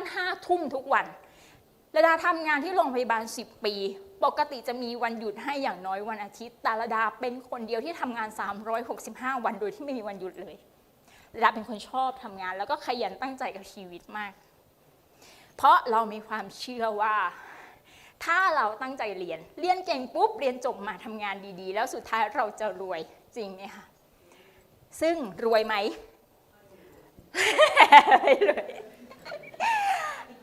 านห้าทุ่มทุกวันระดาทำงานที่โรงพยาบาล 10 ปี ปกติจะมีวันหยุดให้อย่างน้อยวันอาทิตย์ แต่ระดาเป็นคนเดียวที่ทำงาน 365 วันโดยที่ไม่มีวันหยุดเลยระดาเป็นคนชอบทำงาน แล้วก็ขยันตั้งใจกับชีวิตมาก เพราะเรามีความเชื่อว่า ถ้าเราตั้งใจเรียน เรียนเก่งปุ๊บ เรียนจบมาทำงานดีๆ แล้วสุดท้ายเราจะรวยจริงไหมคะ ซึ่งรวยไหมไม่รวย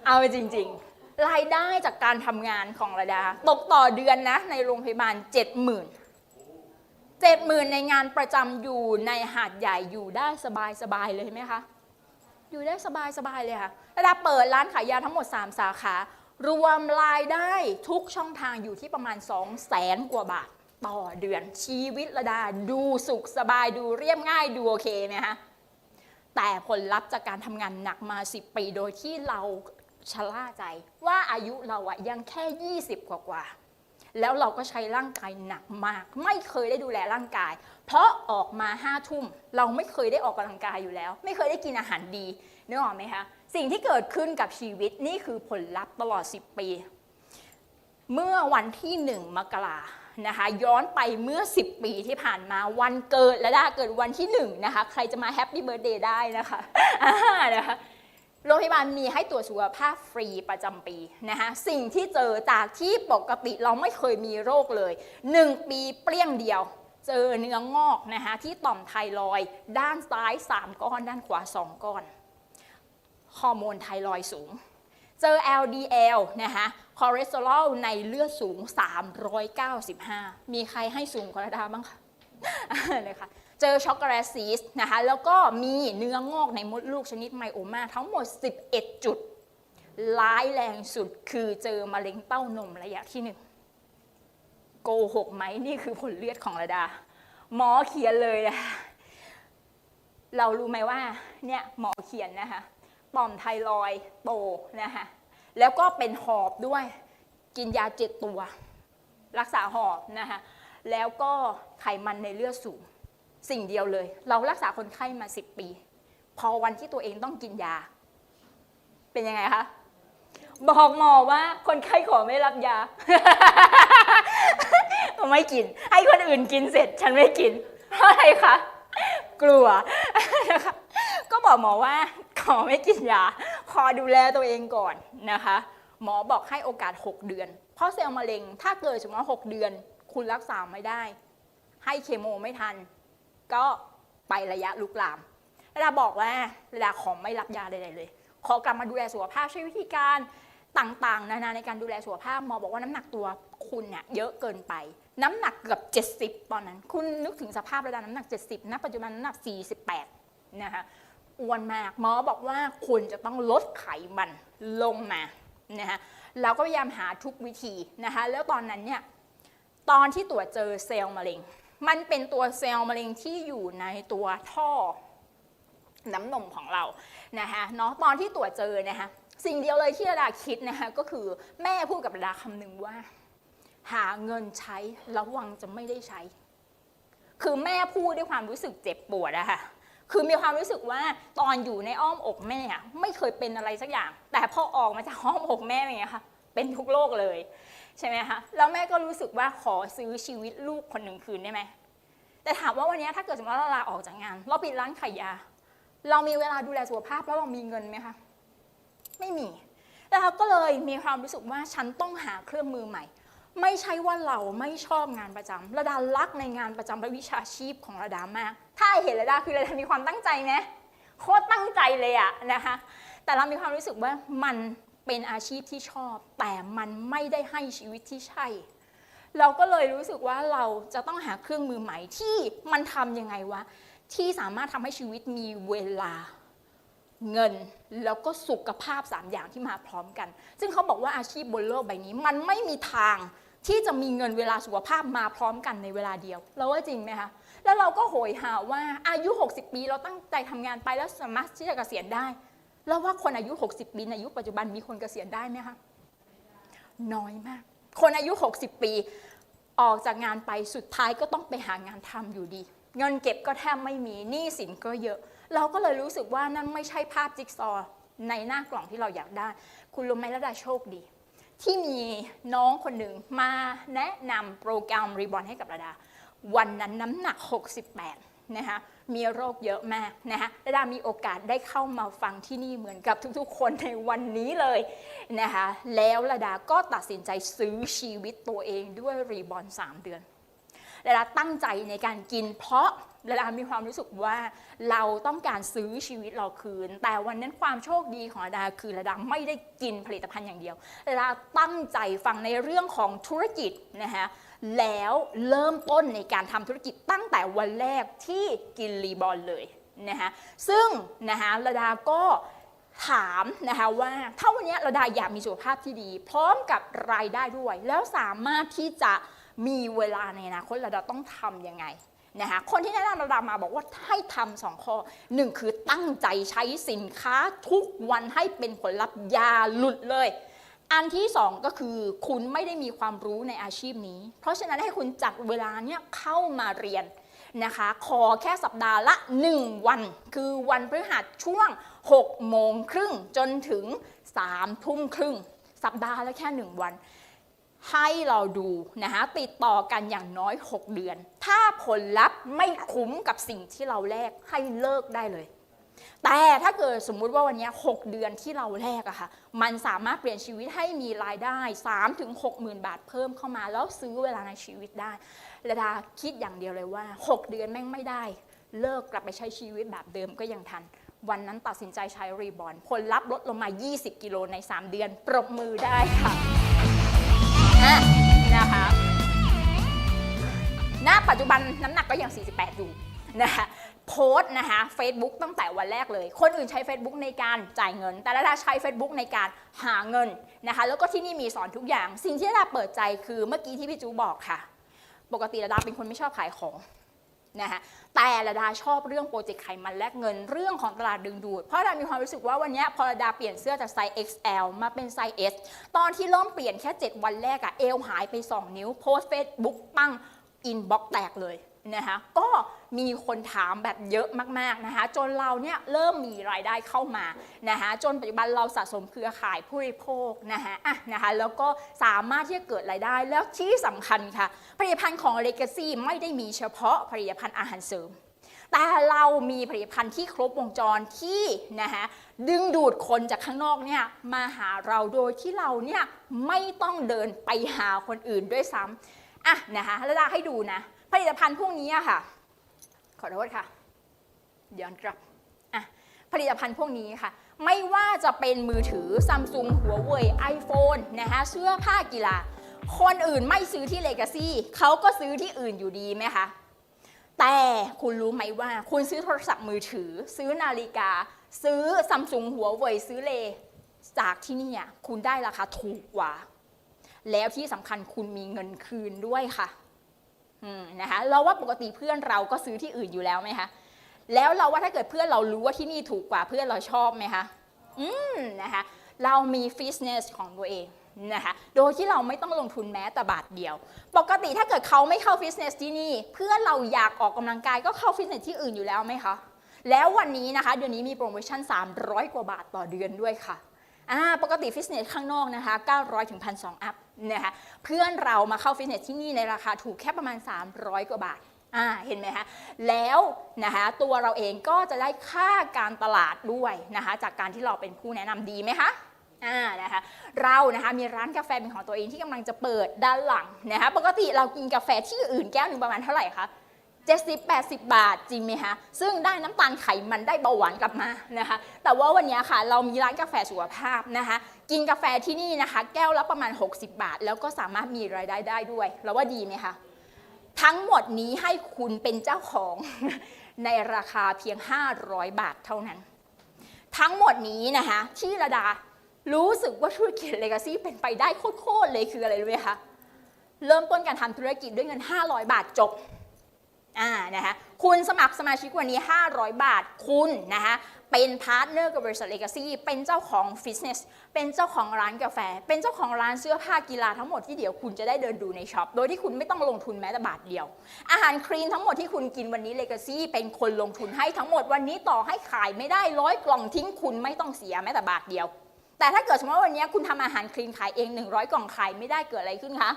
เอาจริงๆ รายได้จากการทำงานของระดา ตกต่อเดือนนะ ในโรงพยาบาล 7 0,000 70,000 ในงานประจำอยู่ในหาดใหญ่อยู่ได้สบายๆเลยไหมคะ อยู่ได้สบายๆเลยค่ะระดาเปิดร้านขายยาทั้งหมด 3 สาขา รวมรายได้ทุกช่องทางอยู่ที่ประมาณ 2 0 0แสนกว่าบาทต่อเดือนชีวิตระดาดูสุขสบายดูเรียบง่ายดูโอเคไหมคะแต่ผลลัพธ์จากการทำงานหนักมา 10 ปีโดยที่เรา ชะล่าใจว่าอายุเราอะยังแค่ 20 กว่ากว่าๆแล้วเราก็ใช้ร่างกายหนักมาก ไม่เคยได้ดูแลร่างกาย เพราะออกมาห้าทุ่มเราไม่เคยได้ออกกำลังกายอยู่แล้ว ไม่เคยได้กินอาหารดีนึกออกไหมคะสิ่งที่เกิดขึ้นกับชีวิตนี่คือผลลัพธ์ตลอด 10 ปี เมื่อวันที่1มกรานะคะย้อนไปเมื่อ 10 ปีที่ผ่านมาวันเกิดและดาเกิดวันที่1นะคะใครจะมาแฮปปี้เบิร์ดเดย์ได้นะคะอ่านะคะ โรงพยาบาลมีให้ตรวจสุขภาพฟรีประจำปีนะคะสิ่งที่เจอจากที่ปกติเราไม่เคยมีโรคเลย 1 ปีเปรี้ยงเดียวเจอเนื้องอกนะคะที่ต่อมไทรอยด้านซ้าย 3 ก้อน ด้านขวา 2 ก้อน ฮอร์โมนไทรอยสูง เจอ LDL นะคะคอเลสเตอรอลในเลือดสูง 395 มีใครให้สูงกว่าระดาบ้างคะนะคะ เจอช็อกโกแลตซีสนะคะแล้วก็มีเนื้องอกในมดลูกชนิดไมโอมาทั้งหมด 11 จุด ร้ายแรงสุดคือเจอมะเร็งเต้านมระยะที่หนึ่งโกหกไหมนี่คือผลเลือดของระดา หมอเขียนเลยนะคะเรารู้ไหมว่าเนี่ยหมอเขียนนะคะต่อมไทรอยโตนะคะแล้วก็เป็นหอบด้วยกินยาเจ็ดตัว รักษาหอบนะคะแล้วก็ไขมันในเลือดสูง สิ่งเดียวเลย เรารักษาคนไข้มา 10 ปี พอวันที่ตัวเองต้องกินยา เป็นยังไงคะ บอกหมอว่าคนไข้ขอไม่รับยา ไม่กิน ให้คนอื่นกินเสร็จ ฉันไม่กิน เพราะอะไรคะ กลัวนะคะก็บอกหมอว่าขอไม่กินยา ขอดูแลตัวเองก่อนนะคะ หมอบอกให้โอกาส 6 เดือน เพราะเซลล์มะเร็งถ้าเกิดสมมติว่า6เดือน คุณรักษาไม่ได้ ให้เคมีไม่ทัน ก็ไประยะลุกลามเวลาบอกว่าเวลาขอไม่รับยาใดๆเลย ขอกลับมาดูแลสุขภาพใช้วิธีการต่างๆ นานาในการดูแลสุขภาพหมอบอกว่าน้ำหนักตัวคุณเนี่ยเยอะเกินไป น้ำหนักเกือบ 70 ตอนนั้น คุณนึกถึงสภาพระดับน้ำหนัก 70ณปัจจุบันน้ำหนัก 48 นะคะอ้วนมากหมอบอกว่าคุณจะต้องลดไขมันลงมานะคะเราก็พยายามหาทุกวิธีนะคะแล้วตอนนั้นเนี่ยตอนที่ตรวจเจอเซลล์มะเร็ง มันเป็นตัวเซลล์มะเร็งที่อยู่ในตัวท่อน้ำนมของเรานะคะเนาะตอนที่ตรวจเจอนะคะสิ่งเดียวเลยที่ระดาคิดนะคะก็คือแม่พูดกับระดาคำหนึ่งว่า หาเงินใช้ระวังจะไม่ได้ใช้ คือแม่พูดด้วยความรู้สึกเจ็บปวดอะค่ะคือมีความรู้สึกว่าตอนอยู่ในอ้อมอกแม่ไม่เคยเป็นอะไรสักอย่าง แต่พอออกมาจากอ้อมอกแม่เป็นไงคะเป็นทุกโรคเลย ใช่ไหมคะแล้วแม่ก็รู้สึกว่าขอซื้อชีวิตลูกคนหนึ่งคืนได้ไหมแต่ถามว่าวันนี้ถ้าเกิดสมมติว่าเราลาออกจากงาน เราปิดร้านขายยา เรามีเวลาดูแลสุขภาพแล้วเรามีเงินไหมคะไม่มีแล้วเราก็เลยมีความรู้สึกว่าฉันต้องหาเครื่องมือใหม่ ไม่ใช่ว่าเราไม่ชอบงานประจำระดารักในงานประจำและวิชาชีพของระดามาก ถ้าเห็นระดาคือระดามีความตั้งใจไหมโคตรตั้งใจเลยอะนะคะแต่เรามีความรู้สึกว่ามัน เป็นอาชีพที่ชอบ แต่มันไม่ได้ให้ชีวิตที่ใช่ เราก็เลยรู้สึกว่าเราจะต้องหาเครื่องมือใหม่ที่มันทำยังไงวะ ที่สามารถทำให้ชีวิตมีเวลาเงินแล้วก็สุขภาพ 3 อย่างที่มาพร้อมกัน ซึ่งเขาบอกว่าอาชีพบนโลกใบนี้ มันไม่มีทางที่จะมีเงินเวลาสุขภาพมาพร้อมกันในเวลาเดียว เราว่าจริงไหมคะ แล้วเราก็โหยหาว่าอายุ 60 ปีเราตั้งใจทำงานไปแล้วสามารถที่จะเกษียณได้ แล้วว่าคนอายุ 60 ปีในยุคปัจจุบันมีคนเกษียณได้ไหมคะน้อยมาก คนอายุ 60 ปี ออกจากงานไปสุดท้ายก็ต้องไปหางานทำอยู่ดี เงินเก็บก็แทบไม่มีหนี้สินก็เยอะ เราก็เลยรู้สึกว่านั่นไม่ใช่ภาพจิ๊กซอว์ในหน้ากล่องที่เราอยากได้ คุณรู้ไหมระดาโชคดี ที่มีน้องคนหนึ่งมาแนะนำโปรแกรมรีบอ n ให้กับระดา วันนั้นน้ำหนัก 68 นะคะมีโรคเยอะมากนะคะระดามีโอกาสได้เข้ามาฟังที่นี่เหมือนกับทุกๆ คนในวันนี้เลยนะคะแล้วระดาก็ตัดสินใจซื้อชีวิตตัวเองด้วยรีบอ n 3เดือนระดาตั้งใจในการกินเพราะระดามีความรู้สึกว่าเราต้องการซื้อชีวิตเราคืน แต่วันนั้นความโชคดีของระดาคือระดาไม่ได้กินผลิตภัณฑ์อย่างเดียวระดาตั้งใจฟังในเรื่องของธุรกิจนะคะ แล้วเริ่มต้นในการทำธุรกิจตั้งแต่วันแรกที่กินรีบอลเลยนะคะซึ่งนะคะระดาก็ถามนะคะว่าถ้าวันนี้ระดาอยากมีสุขภาพที่ดี พร้อมกับรายได้ด้วย แล้วสามารถที่จะมีเวลาในอนาคตระดาต้องทำยังไงนะคะคนที่แนะนำระดามาบอกว่าให้ทำสองข้อหนึ่งคือตั้งใจใช้สินค้าทุกวันให้เป็นผลลัพธ์ยาหลุดเลย อันที่สองก็คือคุณไม่ได้มีความรู้ในอาชีพนี้ เพราะฉะนั้นให้คุณจัดเวลาเนี่ยเข้ามาเรียนนะคะ ขอแค่สัปดาห์ละ 1 วัน คือวันพฤหัสช่วง 6 โมงครึ่งจนถึง 3 ทุ่มครึ่ง สัปดาห์ละแค่ 1 วัน ให้เราดูนะคะติดต่อกันอย่างน้อย 6 เดือน ถ้าผลลัพธ์ไม่คุ้มกับสิ่งที่เราแลกให้เลิกได้เลย แต่ถ้าเกิดสมมุติว่าวันนี้ 6 เดือนที่เราแลกอะค่ะ มันสามารถเปลี่ยนชีวิตให้มีรายได้ 3 ถึง6หมื่นบาทเพิ่มเข้ามา แล้วซื้อเวลาในชีวิตได้ระดาคิดอย่างเดียวเลยว่า 6 เดือนแม่งไม่ได้ เลิกกลับไปใช้ชีวิตแบบเดิมก็ยังทัน วันนั้นตัดสินใจใช้รีบอ n ผลลัพธ์ลดลงมา 20 กิโลใน 3 เดือน ปรบมือได้ค่ะอะนะคะ ณ ปัจจุบันน้ำหนักก็ยัง 48 อยู่นะคะ โพสต์นะคะ Facebook ตั้งแต่วันแรกเลย คนอื่นใช้ Facebook ในการจ่ายเงิน แต่ละดาใช้ Facebook ในการหาเงินนะคะ แล้วก็ที่นี่มีสอนทุกอย่าง สิ่งที่ดาเปิดใจคือเมื่อกี้ที่พี่จูบอกค่ะ ปกติระดาเป็นคนไม่ชอบขายของนะคะแต่ระดาชอบเรื่องโปรเจกต์ไขมันแลกเงินเรื่องของตลาดดึงดูด เพราะระดามีความรู้สึกว่าวันนี้พอระดาเปลี่ยนเสื้อจากไซส์ XL มาเป็นไซส์ S ตอนที่เริ่มเปลี่ยนแค่ 7 วันแรกอะเอวหายไป 2 นิ้ว โพสเฟซบุ๊กปั้งอินบ็อกแตกเลย นะคะก็มีคนถามแบบเยอะมากๆนะคะจนเราเนี่ยเริ่มมีรายได้เข้ามานะคะจนปัจจุบันเราสะสมเครือข่ายผู้บริโภคนะคะอะนะคะแล้วก็สามารถที่จะเกิดรายได้แล้วที่สำคัญค่ะ ผลิตภัณฑ์ของ Legacy ไม่ได้มีเฉพาะผลิตภัณฑ์อาหารเสริม แต่เรามีผลิตภัณฑ์ที่ครบวงจรที่นะคะดึงดูดคนจากข้างนอกเนี่ยมาหาเราโดยที่เราเนี่ยไม่ต้องเดินไปหาคนอื่นด้วยซ้ำอะนะคะแล้วดาให้ดูนะ ผลิตภัณฑ์พวกนี้ค่ะ ขอโทษค่ะย้อนกลับอะผลิตภัณฑ์พวกนี้ค่ะ ไม่ว่าจะเป็นมือถือซัมซุงหัวเว่ยไอโฟนนะคะเสื้อผ้ากีฬา คนอื่นไม่ซื้อที่เลกาซี่เขาก็ซื้อที่อื่นอยู่ดีไหมคะแต่คุณรู้ไหมว่า คุณซื้อโทรศัพท์มือถือ ซื้อนาฬิกา ซื้อซัมซุงหัวเว่ยซื้อเล จากที่นี่คุณได้ราคาถูกกว่า แล้วที่สำคัญคุณมีเงินคืนด้วยค่ะ นะคะเราว่าปกติเพื่อนเราก็ซื้อที่อื่นอยู่แล้วไหมคะแล้วเราว่าถ้าเกิดเพื่อนเรารู้ว่าที่นี่ถูกกว่าเพื่อนเราชอบไหมคะอืมนะคะเรามีฟิตเนสของตัวเองนะคะโดยที่เราไม่ต้องลงทุนแม้แต่บาทเดียว ปกติถ้าเกิดเขาไม่เข้าฟิตเนสที่นี่ เพื่อนเราอยากออกกำลังกายก็เข้าฟิตเนสที่อื่นอยู่แล้วไหมคะ แล้ววันนี้นะคะเดี๋ยวนี้มีโปรโมชั่น 300 กว่าบาทต่อเดือนด้วยค่ะ อ่าปกติฟิตเนสข้างนอกนะคะ 900ถึง1,200 อัพนะคะเพื่อนเรามาเข้าฟิตเนสที่นี่ในราคาถูกแค่ประมาณ 300 กว่าบาทอ่าเห็นไหมคะ แล้วนะคะตัวเราเองก็จะได้ค่าการตลาดด้วยนะคะ จากการที่เราเป็นผู้แนะนำดีไหมคะอ่านะคะเรานะคะมีร้านกาแฟเป็นของตัวเองที่กำลังจะเปิดด้านหลังนะคะปกติเรากินกาแฟที่อื่นแก้วหนึ่งประมาณเท่าไหร่คะ 70 80 บาทจริงไหมคะซึ่งได้น้ำตาลไขมันได้เบาหวานกลับมานะคะ แต่ว่าวันนี้ค่ะเรามีร้านกาแฟสุขภาพนะคะ กินกาแฟที่นี่นะคะ แก้วละประมาณ 60 บาท แล้วก็สามารถมีรายได้ได้ด้วยเราว่าดีไหมคะ ทั้งหมดนี้ให้คุณเป็นเจ้าของในราคาเพียง 500 บาทเท่านั้น ทั้งหมดนี้นะคะที่ระดารู้สึกว่าธุรกิจ Legacy เป็นไปได้โคตรๆเลยคืออะไรรู้ไหมคะ เริ่มต้นการทำธุรกิจด้วยเงิน 500 บาทจบ อ่านะคะคุณสมัครสมาชิกวันนี้ 500 บาทคุณนะคะเป็นพาร์ทเนอร์กับบริษัท Legacy เป็นเจ้าของฟิตเนสเป็นเจ้าของร้านกาแฟ เป็นเจ้าของร้านเสื้อผ้ากีฬาทั้งหมดที่เดี๋ยวคุณจะได้เดินดูในช็อป โดยที่คุณไม่ต้องลงทุนแม้แต่บาทเดียว อาหารคลีนทั้งหมดที่คุณกินวันนี้ Legacy เป็นคนลงทุนให้ทั้งหมดวันนี้ต่อให้ขายไม่ได้ร้อยกล่องทิ้งคุณไม่ต้องเสียแม้แต่บาทเดียว แต่ถ้าเกิดสมมติว่าวันนี้คุณทำอาหารคลีนขายเอง 100 กล่องขายไม่ได้เกิดอะไรขึ้นคะ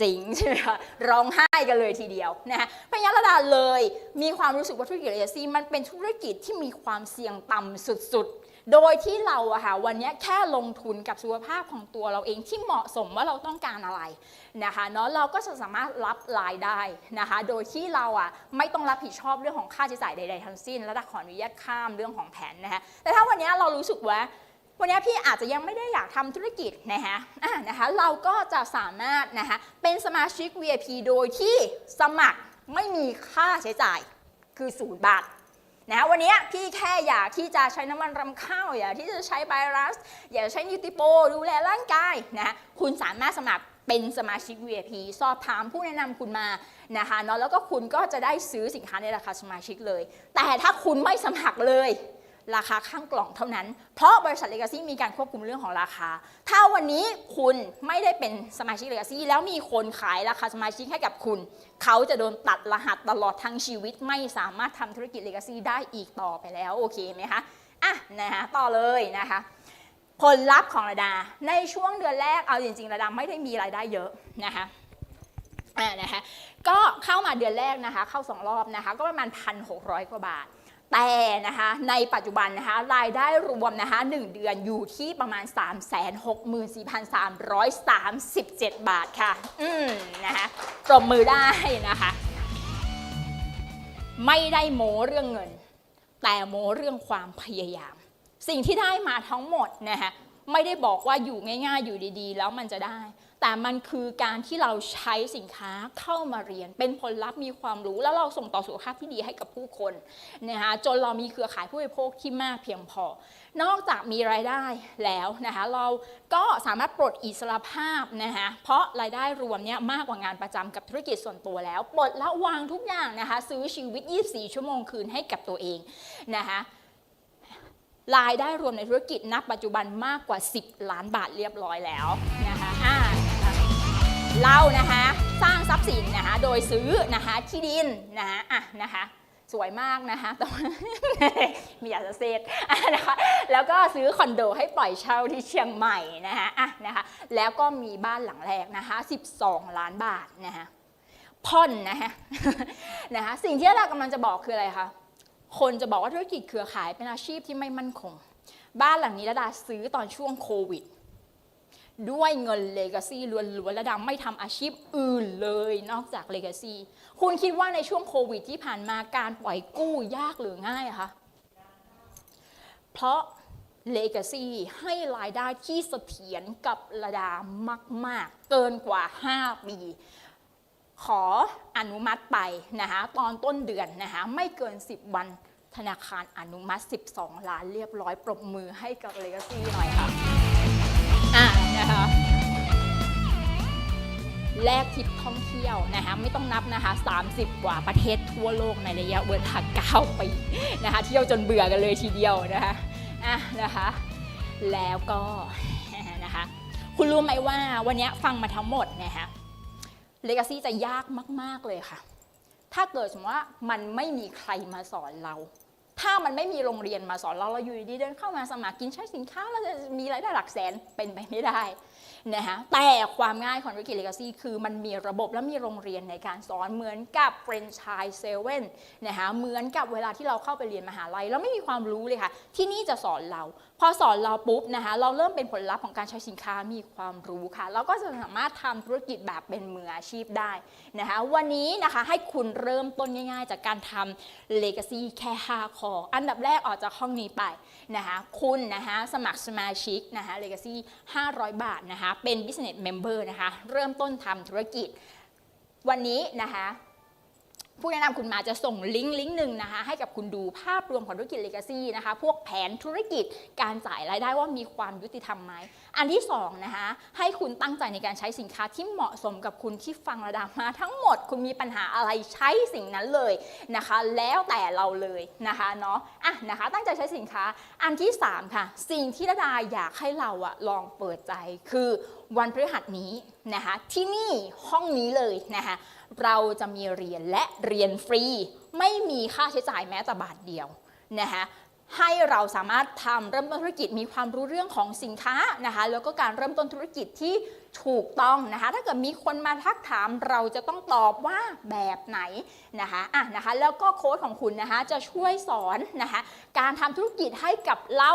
จริงใช่ไหมคะร้องไห้กันเลยทีเดียวนะคะพญาระดาเลยมีความรู้สึกว่าธุรกิจเอซีมันเป็นธุรกิจที่มีความเสี่ยงต่ำสุดๆ โดยที่เราอะค่ะวันนี้แค่ลงทุนกับสุขภาพของตัวเราเองที่เหมาะสมว่าเราต้องการอะไรนะคะเนาะเราก็จะสามารถรับรายได้นะคะโดยที่เราอะไม่ต้องรับผิดชอบเรื่องของค่าใช้จ่ายใด ๆทั้งสิ้น และขออนุญาตข้ามเรื่องของแผนนะคะแต่ถ้าวันนี้เรารู้สึกว่า วันนี้พี่อาจจะยังไม่ได้อยากทำธุรกิจนะคะอะนะคะ เราก็จะสามารถนะคะเป็นสมาชิก VIP โดยที่สมัครไม่มีค่าใช้จ่ายคือศูนย์บาทนะวันนี้พี่แค่อยากที่จะใช้น้ำมันรำข้าวอยากที่จะใช้ไบรัส อยากใช้นิติโป ดูแลร่างกายนะคุณสามารถสมัครเป็นสมาชิก VIP สอบถามผู้แนะนำคุณมานะคะเนาะแล้วก็คุณก็จะได้ซื้อสินค้าในราคาสมาชิกเลย แต่ถ้าคุณไม่สมัครเลย ราคาข้างกล่องเท่านั้น เพราะบริษัทเลกาซี่มีการควบคุมเรื่องของราคา ถ้าวันนี้คุณไม่ได้เป็นสมาชิกเลกาซี่แล้วมีคนขายราคาสมาชิกให้กับคุณ เขาจะโดนตัดรหัสตลอดทั้งชีวิต ไม่สามารถทำธุรกิจเลกาซี่ได้อีกต่อไปแล้วโอเคไหมคะอะนะคะต่อเลยนะคะผลลัพธ์ของระดา ในช่วงเดือนแรกเอาจริงๆระดาไม่ได้มีรายได้เยอะนะคะอ่านะคะก็เข้ามาเดือนแรกนะคะ เข้าสองรอบนะคะ ก็ประมาณ 1,600 กว่าบาท แต่นะคะในปัจจุบันนะคะรายได้รวมนะคะ1เดือนอยู่ที่ประมาณ 364,337 บาทค่ะ อืมนะคะปรบมือได้นะคะ ไม่ได้โมเรื่องเงิน แต่โมเรื่องความพยายาม สิ่งที่ได้มาทั้งหมดนะคะ ไม่ได้บอกว่าอยู่ง่ายๆ อยู่ดีๆ แล้วมันจะได้ แต่มันคือการที่เราใช้สินค้าเข้ามาเรียน เป็นผลลัพธ์มีความรู้ แล้วเราส่งต่อสุขภาพที่ดีให้กับผู้คนนะคะจนเรามีเครือข่ายผู้บริโภคที่มากเพียงพอ นอกจากมีรายได้แล้วนะคะเราก็สามารถปลดอิสรภาพนะคะเพราะรายได้รวมเนี่ยมากกว่างานประจำกับธุรกิจส่วนตัวแล้ว ปลดละวางทุกอย่างนะคะซื้อชีวิต 24 ชั่วโมงคืนให้กับตัวเองนะคะ รายได้รวมในธุรกิจณปัจจุบันมากกว่า 10 ล้านบาทเรียบร้อยแล้วนะคะอ่านะคะเรานะคะสร้างทรัพย์สินนะคะโดยซื้อนะคะที่ดินนะคะอะนะคะสวยมากนะคะแต่ว่ามีอยากจะเซตนะคะแล้วก็ซื้อคอนโดให้ปล่อยเช่าที่เชียงใหม่นะคะอะนะคะแล้วก็มีบ้านหลังแรกนะคะ 12 ล้านบาทนะคะผ่อนนะคะนะคะสิ่งที่เรากำลังจะบอกคืออะไรคะ คนจะบอกว่าธุรกิจเครือข่ายเป็นอาชีพที่ไม่มั่นคง บ้านหลังนี้ระดาซื้อตอนช่วงโควิด ด้วยเงินเลกาซี่ล้วนๆระดาไม่ทำอาชีพอื่นเลยนอกจากเลกาซี่คุณคิดว่าในช่วงโควิดที่ผ่านมาการปล่อยกู้ยากหรือง่ายคะเพราะเลกาซีให้รายได้ที่เสถียรกับระดามาก ๆ เกินกว่า 5 ปี ขออนุมัติไปนะคะตอนต้นเดือนนะคะไม่เกิน 10 วันธนาคารอนุมัติ 12 ล้านเรียบร้อย ปรบมือให้กับ Legacy หน่อยค่ะอ่านะคะแลกทริปท่องเที่ยวนะคะไม่ต้องนับนะคะ 30 กว่าประเทศทั่วโลกในระยะเวลา9ปีนะคะเที่ยวจนเบื่อกันเลยทีเดียวนะคะอะนะคะ แล้วก็นะคะคุณรู้ไหมว่าวันนี้ฟังมาทั้งหมดนะคะ เลกาซี่จะยากมาก ๆ เลยค่ะ ถ้าเกิดสมมติว่ามันไม่มีใครมาสอนเรา ถ้ามันไม่มีโรงเรียนมาสอนเรา เราอยู่ดีเดินเข้ามาสมัครกินใช้สินค้าแล้วจะมีรายได้หลักแสนเป็นไปไม่ได้ นะคะแต่ความง่ายของธุรกิจเลกาซีคือมันมีระบบและมีโรงเรียนในการสอนเหมือนกับเฟรนช i ยเซเว่นนะคะเหมือนกับเวลาที่เราเข้าไปเรียนมหาลัยเราไม่มีความรู้เลยค่ะ ที่นี่จะสอนเรา พอสอนเราปุ๊บนะคะเราเริ่มเป็นผลลัพธ์ของการใช้สินค้ามีความรู้ค่ะ เราก็จะสามารถทำธุรกิจแบบเป็นมืออาชีพได้นะคะวันนี้นะคะให้คุณเริ่มต้นง่าย ๆ จากการทำ Legacy แค่5ข้ออันดับแรกออกจากห้องนี้ไปนะคะคุณนะคะสมัครสมาชิกนะคะ Legacy 500 บาทนะคะเป็น Business Member นะคะ เริ่มต้นทำธุรกิจวันนี้นะคะ ผู้แนะนำคุณมาจะส่งลิงก์ลิงก์หนึ่งนะคะให้กับคุณดูภาพรวมของธุรกิจ Legacy นะคะพวกแผนธุรกิจการจ่ายรายได้ว่ามีความยุติธรรมไหม อันที่สองนะคะให้คุณตั้งใจในการใช้สินค้าที่เหมาะสมกับคุณที่ฟังระดับมาทั้งหมดคุณมีปัญหาอะไรใช้สิ่งนั้นเลยนะคะ แล้วแต่เราเลยนะคะเนาะอะนะคะตั้งใจใช้สินค้าอันที่สามค่ะ สิ่งที่ระดาอยากให้เราอะลองเปิดใจคือวันพฤหัสนี้นะคะที่นี่ห้องนี้เลยนะคะ เราจะมีเรียนและเรียนฟรี ไม่มีค่าใช้จ่ายแม้แต่บาทเดียวนะคะให้เราสามารถทำเริ่มต้นธุรกิจมีความรู้เรื่องของสินค้านะคะแล้วก็การเริ่มต้นธุรกิจที่ถูกต้องนะคะ ถ้าเกิดมีคนมาทักถามเราจะต้องตอบว่าแบบไหนนะคะอะนะคะแล้วก็โค้ดของคุณนะคะจะช่วยสอนนะคะการทำธุรกิจให้กับเรา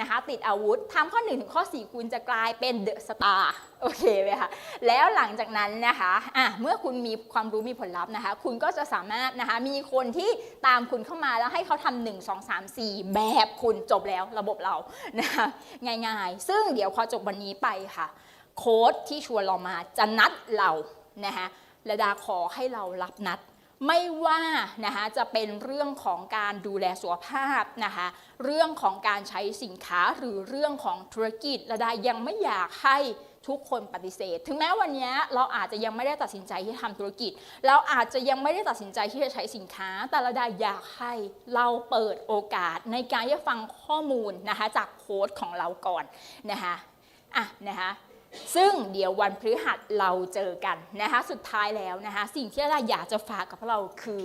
นะคะติดอาวุธทำข้อ 1 ถึงข้อ 4 คุณจะกลายเป็นเดอะสตาร์โอเคไหมคะแล้วหลังจากนั้นนะคะอะเมื่อคุณมีความรู้มีผลลัพธ์นะคะ คุณก็จะสามารถนะคะมีคนที่ตามคุณเข้ามาแล้วให้เขาทำหนึ่งสองสามสี่แบบคุณจบแล้วระบบเรานะคะง่ายๆ ซึ่งเดี๋ยวพอจบวันนี้ไปค่ะ โค้ดที่ชวนเรามาจะนัดเรานะคะระดาขอให้เรารับนัด ไม่ว่านะคะจะเป็นเรื่องของการดูแลสุขภาพนะคะเรื่องของการใช้สินค้าหรือเรื่องของธุรกิจระดายังไม่อยากให้ทุกคนปฏิเสธ ถึงแม้วันนี้เราอาจจะยังไม่ได้ตัดสินใจที่จะทำธุรกิจ เราอาจจะยังไม่ได้ตัดสินใจที่จะใช้สินค้า แต่ระดาอยากให้เราเปิดโอกาสในการที่จะฟังข้อมูลนะคะจากโค้ดของเราก่อนนะคะอะนะคะ ซึ่งเดี๋ยววันพฤหัสเราเจอกันนะคะสุดท้ายแล้วนะคะสิ่งที่เราอยากจะฝากกับพวกเราคือ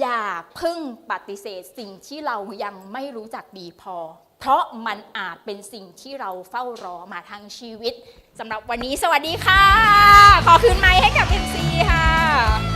อย่าพึ่งปฏิเสธสิ่งที่เรายังไม่รู้จักดีพอ เพราะมันอาจเป็นสิ่งที่เราเฝ้ารอมาทั้งชีวิตสำหรับวันนี้สวัสดีค่ะ ขอคืนไมค์ให้กับ MC ค่ะ